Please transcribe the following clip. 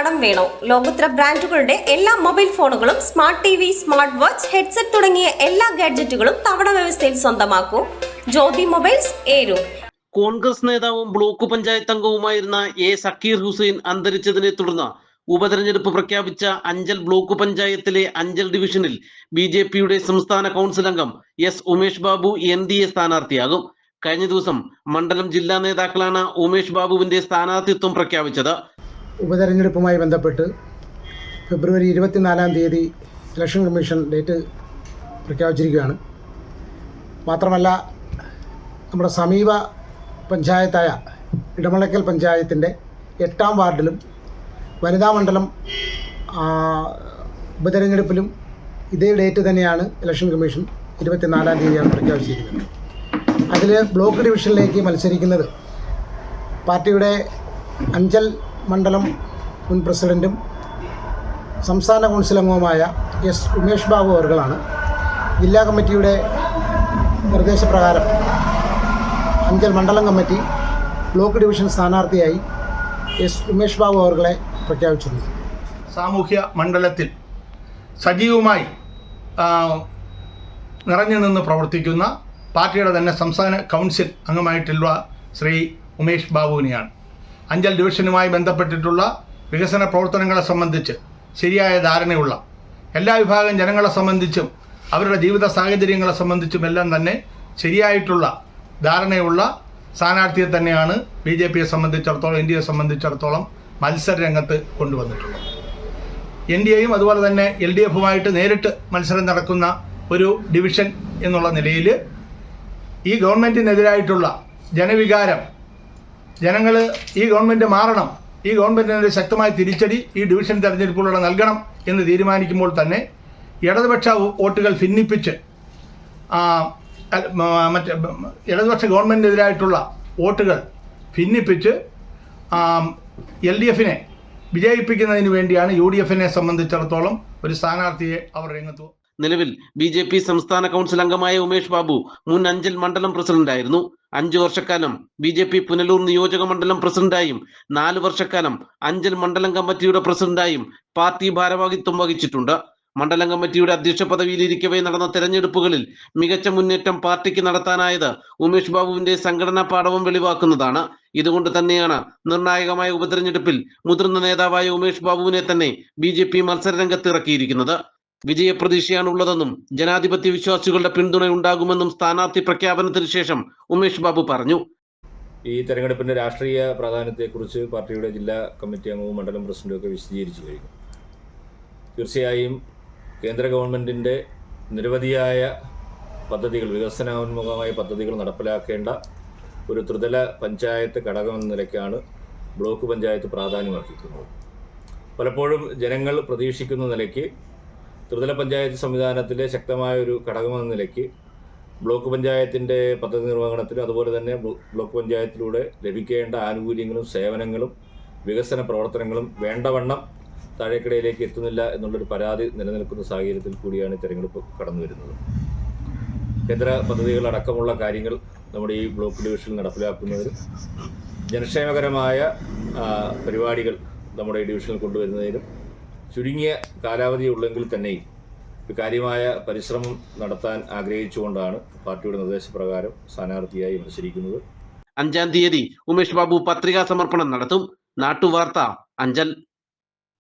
കടം വേണോ? ലോകോത്തര ബ്രാൻഡുകളുടെ എല്ലാ മൊബൈൽ ഫോണുകളും smart T V smart watch headset തുടങ്ങിയ എല്ലാ ഗാഡ്ജറ്റുകളും തവണ വ്യവസ്ഥയിൽ സ്വന്തമാക്കൂ. ജ്യോതി മൊബൈൽസ് ഏരൂർ കോൺഗ്രസ് നേതാവും ബ്ലോക്ക് പഞ്ചായത്ത് അംഗവുമായിരുന്ന എ സക്കീർ ഹുസൈൻ അന്തരിച്ചതിനെ തുടർന്ന് ഉപതെരഞ്ഞെടുപ്പ് പ്രഖ്യാപിച്ച അഞ്ചൽ ബ്ലോക്ക് പഞ്ചായത്തിലെ അഞ്ചൽ ഡിവിഷനിൽ ബി ജെ പിയുടെ സംസ്ഥാന കൗൺസിൽ അംഗം S Umesh Babu N D A സ്ഥാനാർത്ഥിയാകും. കഴിഞ്ഞ ദിവസം മണ്ഡലം ജില്ലാ നേതാക്കളാണ് ഉമേഷ് ബാബുവിന്റെ സ്ഥാനാർത്ഥിത്വം പ്രഖ്യാപിച്ചത്. ഉപതെരഞ്ഞെടുപ്പുമായി ബന്ധപ്പെട്ട് ഫെബ്രുവരി ഇരുപത്തിനാലാം തീയതി ഇലക്ഷൻ കമ്മീഷൻ ഡേറ്റ് പ്രഖ്യാപിച്ചിരിക്കുകയാണ്. മാത്രമല്ല നമ്മുടെ സമീപ പഞ്ചായത്തായ ഇടമളക്കൽ പഞ്ചായത്തിന്റെ എട്ടാം വാർഡിലും വനിതാ മണ്ഡലം ഉപതെരഞ്ഞെടുപ്പിലും ഇതേ ഡേറ്റ് തന്നെയാണ് ഇലക്ഷൻ കമ്മീഷൻ ഇരുപത്തിനാലാം തീയതിയാണ് പ്രഖ്യാപിച്ചിരിക്കുന്നത്. അതിൽ ബ്ലോക്ക് ഡിവിഷനിലേക്ക് മത്സരിക്കുന്നത് പാർട്ടിയുടെ അഞ്ചൽ മണ്ഡലം മുൻ പ്രസിഡന്റും സംസ്ഥാന കൗൺസിൽ അംഗവുമായ എസ് ഉമേഷ് ബാബു അവർകളാണ് ജില്ലാ കമ്മിറ്റിയുടെ നിർദ്ദേശപ്രകാരം അഞ്ചൽ മണ്ഡലം കമ്മിറ്റി ബ്ലോക്ക് ഡിവിഷൻ സ്ഥാനാർത്ഥിയായി എസ് ഉമേഷ് ബാബു അവർകളെ പ്രഖ്യാപിച്ചിരുന്നു. സാമൂഹ്യ മണ്ഡലത്തിൽ സജീവമായി നിറഞ്ഞു നിന്ന് പ്രവർത്തിക്കുന്ന പാർട്ടിയുടെ തന്നെ സംസ്ഥാന കൗൺസിൽ അംഗമായിട്ടുള്ള ശ്രീ ഉമേഷ് ബാബുവിനെയാണ്. അഞ്ചൽ ഡിവിഷനുമായി ബന്ധപ്പെട്ടിട്ടുള്ള വികസന പ്രവർത്തനങ്ങളെ സംബന്ധിച്ച് ശരിയായ ധാരണയുള്ള എല്ലാ വിഭാഗം ജനങ്ങളെ സംബന്ധിച്ചും അവരുടെ ജീവിത സാഹചര്യങ്ങളെ സംബന്ധിച്ചും എല്ലാം തന്നെ ശരിയായിട്ടുള്ള ധാരണയുള്ള സ്ഥാനാർത്ഥിയെ തന്നെയാണ് ബി ജെ പിയെ സംബന്ധിച്ചിടത്തോളം ഇന്ത്യയെ സംബന്ധിച്ചിടത്തോളം മത്സര രംഗത്ത് കൊണ്ടുവന്നിട്ടുള്ളത്. എൻ ഡി എയും അതുപോലെ തന്നെ എൽ ഡി എഫുമായിട്ട് നേരിട്ട് മത്സരം നടക്കുന്ന ഒരു ഡിവിഷൻ എന്നുള്ള നിലയിൽ ഈ ഗവൺമെന്റിനെതിരായിട്ടുള്ള ജനവികാരം ജനങ്ങൾ ഈ ഗവൺമെന്റ് മാറണം. ഈ ഗവൺമെന്റിന് ശക്തമായ തിരിച്ചടി ഈ ഡിവിഷൻ തെരഞ്ഞെടുപ്പിലൂടെ നൽകണം എന്ന് തീരുമാനിക്കുമ്പോൾ തന്നെ ഇടതുപക്ഷ വോട്ടുകൾ ഭിന്നിപ്പിച്ച് മറ്റേ ഇടതുപക്ഷ ഗവൺമെന്റിനെതിരായിട്ടുള്ള വോട്ടുകൾ ഭിന്നിപ്പിച്ച് എൽ ഡി എഫിനെ വിജയിപ്പിക്കുന്നതിന് വേണ്ടിയാണ് യു ഡി എഫിനെ സംബന്ധിച്ചിടത്തോളം ഒരു സ്ഥാനാർത്ഥിയെ അവർ രംഗത്ത് നിലവിൽ ബി ജെ പി സംസ്ഥാന കൗൺസിൽ അംഗമായ ഉമേഷ് ബാബു മുൻ അഞ്ചൽ മണ്ഡലം പ്രസിഡന്റായിരുന്നു. അഞ്ചു വർഷക്കാലം ബി ജെ പി പുനലൂർ നിയോജക മണ്ഡലം പ്രസിഡന്റായും നാല് വർഷക്കാലം അഞ്ചൽ മണ്ഡലം കമ്മിറ്റിയുടെ പ്രസിഡന്റായും പാർട്ടി ഭാരവാഹിത്വം വഹിച്ചിട്ടുണ്ട്. മണ്ഡലം കമ്മിറ്റിയുടെ അധ്യക്ഷ പദവിയിലിരിക്കവേ നടന്ന തെരഞ്ഞെടുപ്പുകളിൽ മികച്ച മുന്നേറ്റം പാർട്ടിക്ക് നടത്താനായത് ഉമേഷ് ബാബുവിന്റെ സംഘടനാ പാഠവും വെളിവാക്കുന്നതാണ്. ഇതുകൊണ്ട് തന്നെയാണ് നിർണായകമായ ഉപതെരഞ്ഞെടുപ്പിൽ മുതിർന്ന നേതാവായ ഉമേഷ് ബാബുവിനെ തന്നെ ബി ജെ പി മത്സരരംഗത്ത് ഇറക്കിയിരിക്കുന്നത്. വിജയപ്രതീക്ഷയാണുള്ളതെന്നും ജനാധിപത്യ വിശ്വാസികളുടെ പിന്തുണ ഉണ്ടാകുമെന്നും സ്ഥാനാർത്ഥി പ്രഖ്യാപനത്തിന് ശേഷം ഉമേഷ് ബാബു പറഞ്ഞു. ഈ തെരഞ്ഞെടുപ്പിന്റെ രാഷ്ട്രീയ പ്രാധാന്യത്തെക്കുറിച്ച് പാർട്ടിയുടെ ജില്ലാ കമ്മിറ്റി അംഗവും മണ്ഡലം പ്രസിഡന്റും ഒക്കെ വിശദീകരിച്ചു കഴിഞ്ഞു. തീർച്ചയായും കേന്ദ്ര ഗവൺമെന്റിന്റെ നിരവധിയായ പദ്ധതികൾ വികസനോന്മുഖമായ പദ്ധതികൾ നടപ്പിലാക്കേണ്ട ഒരു ത്രിതല പഞ്ചായത്ത് ഘടകമെന്ന നിലയ്ക്കാണ് ബ്ലോക്ക് പഞ്ചായത്ത് പ്രാധാന്യം പലപ്പോഴും ജനങ്ങൾ പ്രതീക്ഷിക്കുന്ന നിലയ്ക്ക് ത്രിതല പഞ്ചായത്ത് സംവിധാനത്തിലെ ശക്തമായ ഒരു ഘടകമെന്ന നിലയ്ക്ക് ബ്ലോക്ക് പഞ്ചായത്തിന്റെ പദ്ധതി നിർവഹണത്തിലും അതുപോലെ തന്നെ ബ്ലോക്ക് പഞ്ചായത്തിലൂടെ ലഭിക്കേണ്ട ആനുകൂല്യങ്ങളും സേവനങ്ങളും വികസന പ്രവർത്തനങ്ങളും വേണ്ടവണ്ണം താഴേക്കിടയിലേക്ക് എത്തുന്നില്ല എന്നുള്ളൊരു പരാതി നിലനിൽക്കുന്ന സാഹചര്യത്തിൽ കൂടിയാണ് തെരഞ്ഞെടുപ്പ് കടന്നു വരുന്നത്. കേന്ദ്ര പദ്ധതികളടക്കമുള്ള കാര്യങ്ങൾ നമ്മുടെ ഈ ബ്ലോക്ക് ഡിവിഷനിൽ നടപ്പിലാക്കുന്നതിനും ജനക്ഷേമകരമായ പരിപാടികൾ നമ്മുടെ ഡിവിഷനിൽ കൊണ്ടുവരുന്നതിനും ചുരുങ്ങിയ കാലാവധിയുള്ളെങ്കിൽ തന്നെയും ഒരു കാര്യമായ പരിശ്രമം നടത്താൻ ആഗ്രഹിച്ചുകൊണ്ടാണ് പാർട്ടിയുടെ നിർദ്ദേശപ്രകാരം സ്ഥാനാർത്ഥിയായി മത്സരിക്കുന്നത്. അഞ്ചാം തീയതി ഉമേഷ് ബാബു പത്രികാ സമർപ്പണം നടത്തും. നാട്ടുവാർത്ത അഞ്ചൽ.